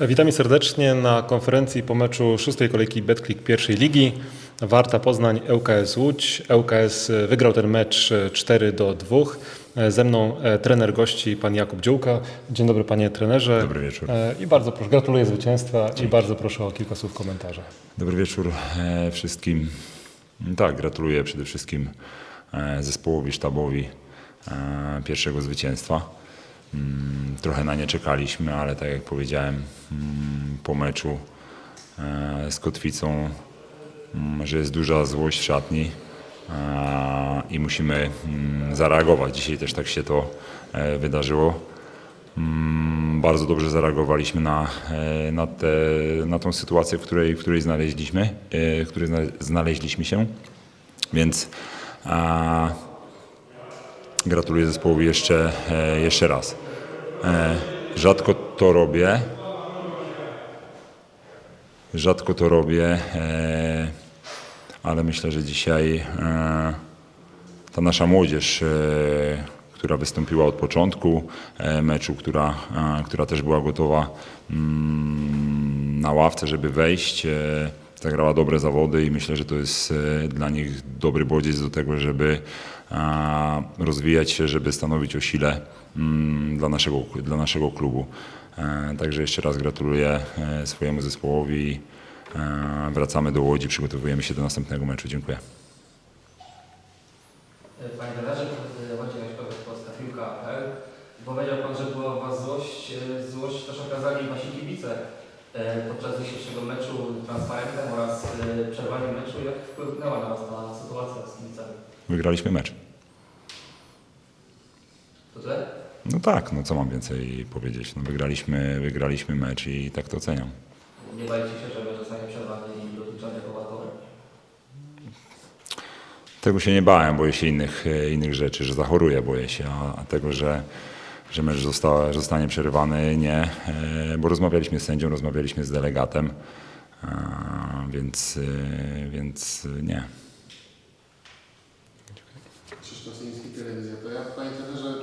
Witamy serdecznie na konferencji po meczu szóstej kolejki Betclick pierwszej ligi. Warta Poznań, ŁKS Łódź. ŁKS wygrał ten mecz 4 do 2. Ze mną e, trener gości pan Jakub Dziółka. Dzień dobry panie trenerze. Dobry wieczór. E, I bardzo proszę, gratuluję zwycięstwa i bardzo proszę o kilka słów komentarza. Dobry wieczór e, wszystkim. Tak, gratuluję przede wszystkim zespołowi, sztabowi pierwszego zwycięstwa. Mm, Trochę na nie czekaliśmy, ale tak jak powiedziałem mm, po meczu e, z Kotwicą, mm, że jest duża złość w szatni i musimy zareagować. Dzisiaj też tak się to e, wydarzyło. Bardzo dobrze zareagowaliśmy na, e, na, te, na tą sytuację, w której, w której znaleźliśmy, w której zna- znaleźliśmy się. Więc gratuluję zespołowi jeszcze, jeszcze raz. E, Rzadko to robię. Rzadko to robię, e, ale myślę, że dzisiaj e, ta nasza młodzież, która wystąpiła od początku meczu, która, która też była gotowa mm, na ławce, żeby wejść, zagrała dobre zawody i myślę, że to jest e, dla nich dobry bodziec do tego, żeby rozwijać się, żeby stanowić o sile mm, dla naszego, dla naszego klubu. E, Także jeszcze raz gratuluję e, swojemu zespołowi. Wracamy do Łodzi, przygotowujemy się do następnego meczu. Dziękuję. Panie trenerze, Wojciech Jaśkowiak, Polska Piłka.pl. Powiedział Pan, że była Was złość. Złość też okazali Wasi kibice podczas dzisiejszego meczu meczu. Jak wpłynęła na Was ta sytuacja z kibicami? Wygraliśmy mecz. To tyle? No tak, no co mam więcej powiedzieć. No wygraliśmy, wygraliśmy mecz i tak to oceniam. Nie baliście się, że mecz zostanie przerwany i dotyczony powatowy? Tego się nie bałem, boję się innych, e, innych rzeczy, że zachoruję, boję się, a, tego, że, że mecz zostanie przerywany, nie, e, bo rozmawialiśmy z sędzią, rozmawialiśmy z delegatem, a, więc, e, więc nie. Krzysztof Syński, Telewizja. To ja, Panie Trenerze,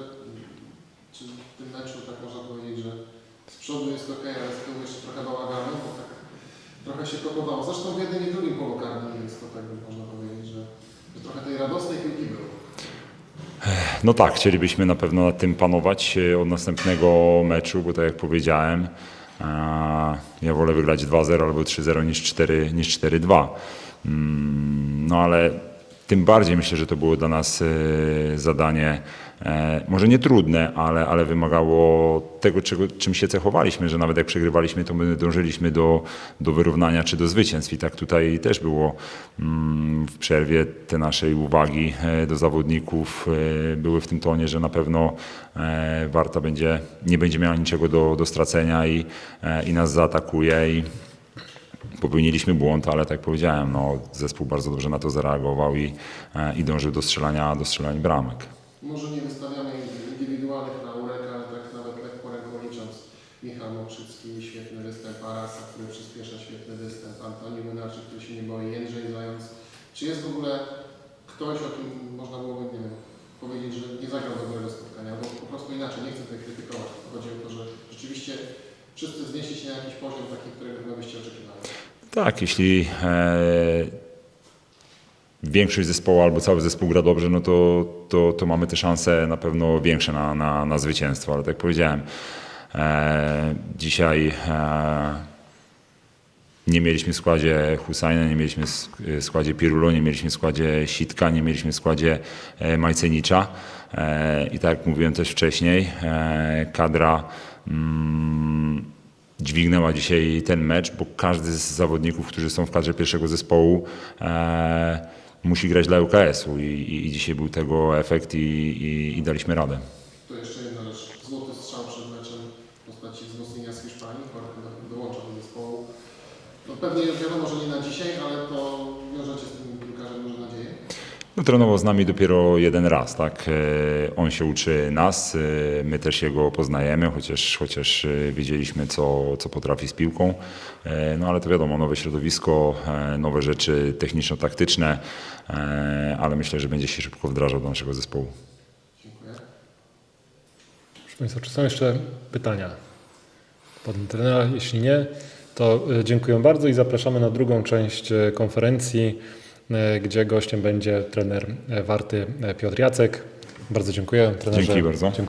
czy w tym meczu tak można powiedzieć, że z przodu jest ok, ale z tyłu jeszcze trochę bałaganu, bo tak trochę się kopowało. Zresztą w jednym i drugim polu karnym, więc to tak można powiedzieć, że, że trochę tej radosnej piłki było. No tak, chcielibyśmy na pewno nad tym panować e, od następnego meczu, bo tak jak powiedziałem, ja wolę wygrać 2-0 albo 3-0 niż 4 niż 4-2. Mm, No ale tym bardziej myślę, że to było dla nas e, zadanie e, może nie trudne, ale, ale wymagało tego, czego, czym się cechowaliśmy, że nawet jak przegrywaliśmy, to my dążyliśmy do, do wyrównania czy do zwycięstw. I tak tutaj też było mm, w przerwie te naszej uwagi e, do zawodników były w tym tonie, że na pewno Warta będzie, nie będzie miała niczego do, do stracenia i, i nas zaatakuje. I, popełniliśmy błąd, ale tak jak powiedziałem, no, zespół bardzo dobrze na to zareagował i, e, i dążył do strzelania, do bramek. Może nie wystawiamy indywidualnych laurek, ale tak nawet lekko ręką licząc. Michał Mokrzycki, świetny występ, Arasa, który przyspiesza, świetny występ, Antoni Młynarczyk, który się nie boi, Jędrzej Zając. Czy jest w ogóle ktoś, o kim można byłoby, nie wiem, powiedzieć, że nie zagrał dobrego spotkania, albo po prostu inaczej, nie chcę tutaj krytykować, chodzi o to, że rzeczywiście wszyscy wznieśli się na jakiś poziom taki, którego byście oczekiwali. Tak, jeśli e, większość zespołu albo cały zespół gra dobrze, no to, to, to mamy te szanse na pewno większe na, na, na zwycięstwo, ale tak jak powiedziałem, e, dzisiaj e, nie mieliśmy w składzie Husajna, nie mieliśmy w składzie Pirulo, nie mieliśmy w składzie Sitka, nie mieliśmy w składzie e, Majcenicza. E, I tak jak mówiłem też wcześniej, e, kadra mm, dźwignęła dzisiaj ten mecz, bo każdy z zawodników, którzy są w kadrze pierwszego zespołu, e, musi grać dla UKS-u i, dzisiaj był tego efekt i, daliśmy radę. To jeszcze jedna rzecz. Złoty strzał przed meczem w postaci wzmocnienia z Hiszpanii. Do- dołącza do zespołu. No pewnie wiadomo, że nie na dzisiaj, ale to wiążecie z tym piłkarzem duże nadzieje. No, trenował z nami dopiero jeden raz, tak? E, On się uczy nas, e, my też jego poznajemy, chociaż, chociaż e, wiedzieliśmy, co, co potrafi z piłką. No ale to wiadomo, nowe środowisko, nowe rzeczy techniczno-taktyczne, ale myślę, że będzie się szybko wdrażał do naszego zespołu. Dziękuję. Proszę Państwa, czy są jeszcze pytania? Pan trenera, jeśli nie, to dziękuję bardzo i zapraszamy na drugą część konferencji, gdzie gościem będzie trener e, Warty e, Piotr Jacek. Bardzo dziękuję. Trenerze. Dzięki bardzo. Dziękuję.